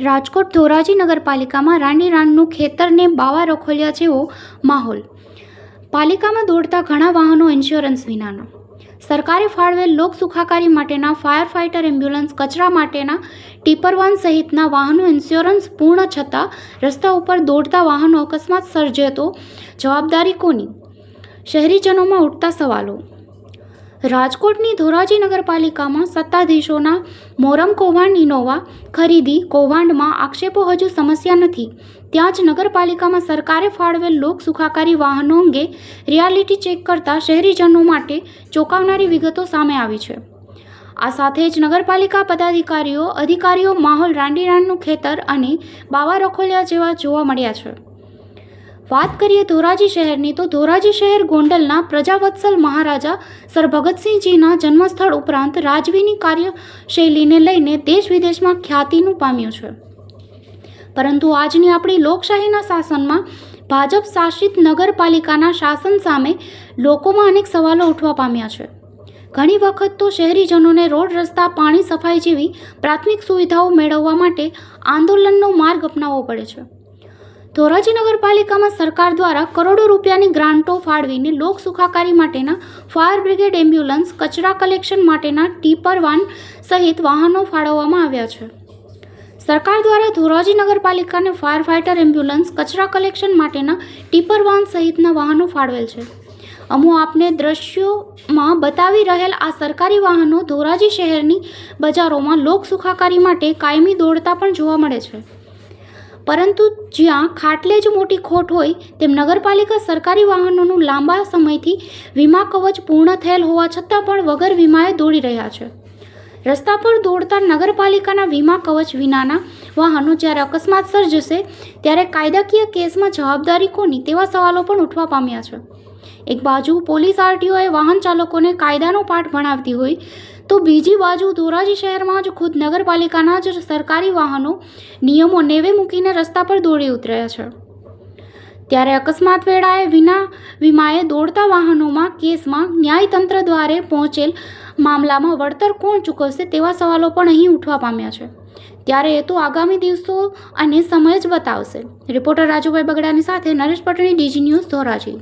રાજકોટ ધોરાજી નગરપાલિકામાં રાની રાંડનું ખેતરને બાવા રખોલ્યા જેવો માહોલ. પાલિકામાં દોડતા ઘણા વાહનો ઇન્સ્યોરન્સ વિનાના. સરકારે ફાળવેલ લોક સુખાકારી માટેના ફાયર ફાઇટર એમ્બ્યુલન્સ કચરા માટેના ટીપર વાન સહિતના વાહનો ઇન્સ્યોરન્સ પૂર્ણ છતાં રસ્તા ઉપર દોડતા વાહનો અકસ્માત સર્જે તો જવાબદારી કોની? શહેરીજનોમાં ઉઠતા સવાલો. રાજકોટની ધોરાજી નગરપાલિકામાં સત્તાધીશોના મોરમ કૌભાંડ ઇનોવા ખરીદી કૌભાંડમાં આક્ષેપો હજુ સમસ્યા નથી. ત્યાં જ નગરપાલિકામાં સરકારે ફાળવેલ લોક સુખાકારી વાહનો અંગે રિયાલિટી ચેક કરતા શહેરીજનો માટે ચોંકાવનારી વિગતો સામે આવી છે. આ સાથે જ નગરપાલિકા પદાધિકારીઓ, અધિકારીઓ, માહોલ રાંડીરાણનું ખેતર અને બાવા રખોલિયા જેવા જોવા મળ્યા છે. વાત કરીએ ધોરાજી શહેરની, તો ધોરાજી શહેર ગોંડલના પ્રજાવત્સલ મહારાજા સર ભગતસિંહજીના જન્મસ્થળ ઉપરાંત રાજવીની કાર્યશૈલીને લઈને દેશ વિદેશમાં ખ્યાતિનું પામ્યું છે. પરંતુ આજની આપણી લોકશાહીના શાસનમાં ભાજપ શાસિત નગરપાલિકાના શાસન સામે લોકોમાં અનેક સવાલો ઉઠવા પામ્યા છે. ઘણી વખત તો શહેરીજનોને રોડ, રસ્તા, પાણી, સફાઈ જેવી પ્રાથમિક સુવિધાઓ મેળવવા માટે આંદોલનનો માર્ગ અપનાવવો પડે છે. ધોરાજી નગરપાલિકામાં સરકાર દ્વારા કરોડો રૂપિયાની ગ્રાન્ટો ફાળવીને લોક સુખાકારી માટેના ફાયર બ્રિગેડ એમ્બ્યુલન્સ, કચરા કલેક્શન માટેના ટીપર વાન સહિત વાહનો ફાળવવામાં આવ્યા છે. સરકાર દ્વારા ધોરાજી નગરપાલિકાને ફાયર ફાઇટર એમ્બ્યુલન્સ, કચરા કલેક્શન માટેના ટીપર વાન સહિતના વાહનો ફાળવેલ છે. અમુ આપને દ્રશ્યોમાં બતાવી રહેલ આ સરકારી વાહનો ધોરાજી શહેરની બજારોમાં લોક સુખાકારી માટે કાયમી દોડતા પણ જોવા મળે છે. પરંતુ જ્યાં ખાટલે જ મોટી ખોટ હોય, તેમ નગરપાલિકા સરકારી વાહનોનું લાંબા સમયથી વીમા કવચ પૂર્ણ થયેલ હોવા છતાં પણ વગર વીમાએ દોડી રહ્યા છે. રસ્તા પર દોડતા નગરપાલિકાના વીમા કવચ વિનાના વાહનો જ્યારે અકસ્માત સર્જશે, ત્યારે કાયદાકીય કેસમાં જવાબદારી કોની તેવા સવાલો પણ ઉઠવા પામ્યા છે. એક બાજુ પોલીસ આરટીઓએ વાહન ચાલકોને કાયદાનો પાઠ ભણાવતી હોય તો બીજી બાજુ ધોરાજી શહેરમાં જ ખુદ નગરપાલિકાના જ સરકારી વાહનો નિયમો નેવે મૂકીને રસ્તા પર દોડી ઉતર્યા છે. ત્યારે અકસ્માત વેળાએ વિના વીમાએ દોડતા વાહનોમાં કેસમાં ન્યાયતંત્ર દ્વારે પહોંચેલ મામલામાં વળતર કોણ ચૂકવશે તેવા સવાલો પણ અહીં ઉઠવા પામ્યા છે. ત્યારે એ તો આગામી દિવસો અને સમય જ બતાવશે. રિપોર્ટર રાજુભાઈ બગડાની સાથે નરેશ પટણી, ડીજી ન્યૂઝ ધોરાજી.